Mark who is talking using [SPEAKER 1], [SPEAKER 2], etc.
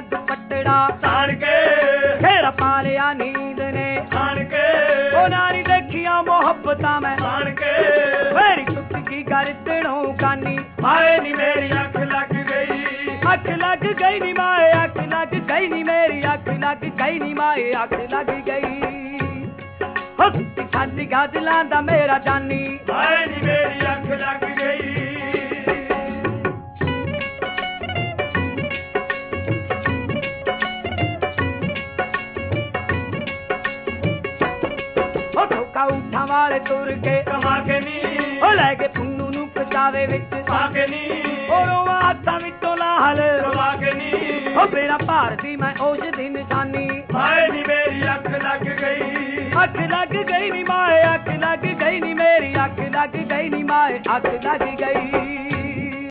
[SPEAKER 1] ਮੇਰਾ
[SPEAKER 2] ਤਾਣ ਕੇ
[SPEAKER 1] ਫੇਰ ਪਾਲਿਆ ਨੀਂਦ ਨੇ।
[SPEAKER 2] ਆਣ ਕੇ
[SPEAKER 1] ਉਹਨਾਂ ਨਹੀਂ ਦੇਖੀਆਂ ਮੁਹੱਬਤਾਂ ਮੈਂ।
[SPEAKER 2] ਆਣ ਕੇ
[SPEAKER 1] ਮੇਰੀ ਟੁੱਟ ਗਈ ਗਰਦਨੋਂ ਕਾਨੀ।
[SPEAKER 2] ਹਾਏ ਨੀ ਮੇਰੀ ਅੱਖ ਲੱਗ ਗਈ।
[SPEAKER 1] ਅੱਖ ਲੱਗ ਗਈ ਨੀ ਮਾਏ ਅੱਖ ਲੱਗ ਗਈ ਨੀ ਮੇਰੀ ਅੱਖ ਲੱਗ ਗਈ ਨੀ ਮਾਏ ਅੱਖ ਲੱਗ ਗਈ। ਹੱਥ ਛੱਡ ਗਾਦਲਾਂ ਦਾ ਮੇਰਾ ਜਾਨੀ। ਉਠਾਂ ਵਾਲੇ ਤੁਰ ਕੇ
[SPEAKER 2] ਕਮਾ ਕੇ ਨੀ।
[SPEAKER 1] ਉਹ ਲੈ ਕੇ ਪੁੰਨੂ ਨੂੰ ਪਚਾਵੇ ਵਿੱਚ।
[SPEAKER 2] ਪਾ ਕੇ ਨੀ।
[SPEAKER 1] ਉਹ ਰੋਵਾ ਹੱਥਾਂ ਵਿੱਚੋਂ ਲਾਹਲ।
[SPEAKER 2] ਕਮਾ ਕੇ ਨੀ।
[SPEAKER 1] ਉਹ ਮੇਰਾ ਭਾਰਤੀ ਮੈਂ ਉਸ ਦੀ ਨਿਸ਼ਾਨੀ।
[SPEAKER 2] ਹਾਏ ਨੀ ਮੇਰੀ ਅੱਖ ਲੱਗ ਗਈ।
[SPEAKER 1] ਅੱਖ ਲੱਗ ਗਈ ਨੀ ਮਾਏ ਅੱਖ ਲੱਗ ਗਈ ਨੀ ਮੇਰੀ ਅੱਖ ਲੱਗ ਗਈ ਨੀ ਮਾਏ ਅੱਖ ਲੱਗ ਗਈ।